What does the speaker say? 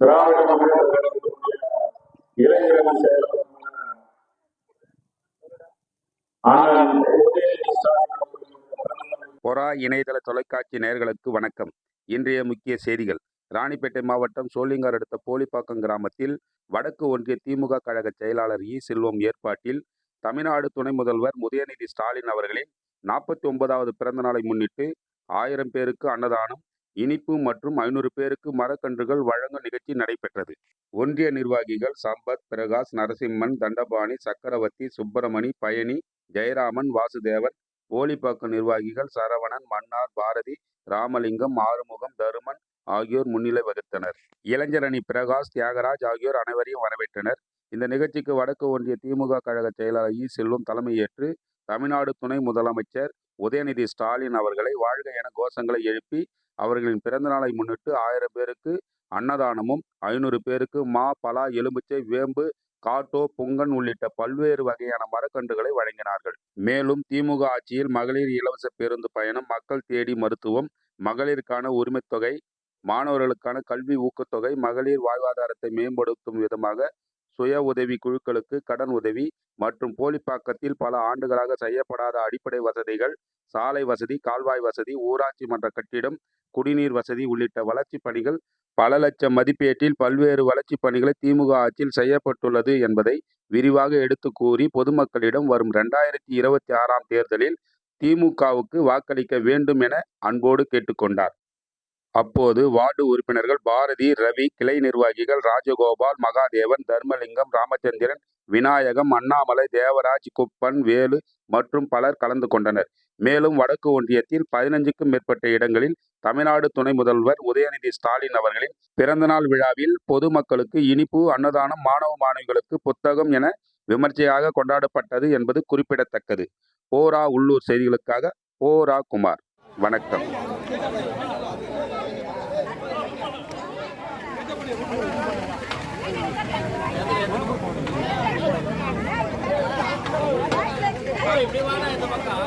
திராவிட செயலாளர். பொறா இணையதள தொலைக்காட்சி நேர்களுக்கு வணக்கம். இன்றைய முக்கிய செய்திகள். ராணிப்பேட்டை மாவட்டம் சோளிங்கார் அடுத்த போலிப்பாக்கம் கிராமத்தில் வடக்கு ஒன்றிய திமுக கழக செயலாளர் இ. செல்வம் ஏற்பாட்டில் தமிழ்நாடு துணை முதல்வர் உதயநிதி ஸ்டாலின் அவர்களின் நாற்பத்தி ஒன்பதாவது பிறந்த நாளை முன்னிட்டு ஆயிரம் பேருக்கு அன்னதானம் இனிப்பு மற்றும் ஐநூறு பேருக்கு மரக்கன்றுகள் வழங்கும் நிகழ்ச்சி நடைபெற்றது. ஒன்றிய நிர்வாகிகள் சம்பத் பிரகாஷ் நரசிம்மன் தண்டபாணி சக்கரவர்த்தி சுப்பிரமணி பயணி ஜெயராமன் வாசுதேவன் போலிப்பாக்கம் நிர்வாகிகள் சரவணன் மன்னார் பாரதி ராமலிங்கம் ஆறுமுகம் தருமன் ஆகியோர் முன்னிலை வகித்தனர். இளைஞரணி பிரகாஷ் தியாகராஜ் ஆகியோர் அனைவரையும் வரவேற்றனர். இந்த நிகழ்ச்சிக்கு வடக்கு ஒன்றிய திமுக கழக செயலாளர் இ. செல்வம் தலைமையேற்று தமிழ்நாடு துணை முதலமைச்சர் உதயநிதி ஸ்டாலின் அவர்களை வாழ்க என கோஷங்களை எழுப்பி அவர்களின் பிறந்த நாளை முன்னிட்டு ஆயிரம் பேருக்கு அன்னதானமும் ஐநூறு பேருக்கு மா பலா எலுமிச்சை வேம்பு காட்டோ புங்கன் உள்ளிட்ட பல்வேறு வகையான மரக்கன்றுகளை வழங்கினார்கள். மேலும் திமுக ஆட்சியில் மகளிர் இலவச பேருந்து பயணம் மக்கள் தேடி மருத்துவம் மகளிருக்கான உரிமைத்தொகை மாணவர்களுக்கான கல்வி ஊக்கத்தொகை மகளிர் வாழ்வாதாரத்தை மேம்படுத்தும் விதமாக சுய உதவி குழுக்களுக்கு கடன் உதவி மற்றும் போலிப்பாக்கத்தில் பல ஆண்டுகளாக செய்யப்படாத அடிப்படை வசதிகள் சாலை வசதி கால்வாய் வசதி ஊராட்சி மன்ற கட்டிடம் குடிநீர் வசதி உள்ளிட்ட வளர்ச்சிப் பணிகள் பல லட்சம் மதிப்பீட்டில் பல்வேறு வளர்ச்சிப் பணிகளை திமுக ஆட்சியில் செய்யப்பட்டுள்ளது என்பதை விரிவாக எடுத்து கூறி பொதுமக்களிடம் வரும் ரெண்டாயிரத்தி இருபத்தி ஆறாம் தேர்தலில் திமுகவுக்கு வாக்களிக்க வேண்டும் என அன்போடு கேட்டுக்கொண்டார் அப்போது வார்டு உறுப்பினர்கள் பாரதி ரவி கிளை நிர்வாகிகள் ராஜகோபால் மகாதேவன் தர்மலிங்கம் ராமச்சந்திரன் விநாயகம் அண்ணாமலை தேவராஜ் குப்பன் வேலு மற்றும் பலர் கலந்து கொண்டனர். மேலும் வடக்கு ஒன்றியத்தில் பதினஞ்சுக்கும் மேற்பட்ட இடங்களில் தமிழ்நாடு துணை முதல்வர் உதயநிதி ஸ்டாலின் அவர்களின் பிறந்தநாள் விழாவில் பொதுமக்களுக்கு இனிப்பு அன்னதானம் மாணவ மாணவிகளுக்கு புத்தகம் என விமர்சையாக கொண்டாடப்பட்டது என்பது குறிப்பிடத்தக்கது. போரா உள்ளூர் செய்திகளுக்காக போரா குமார். வணக்கம் இப்படி வாடா இந்த பக்கம்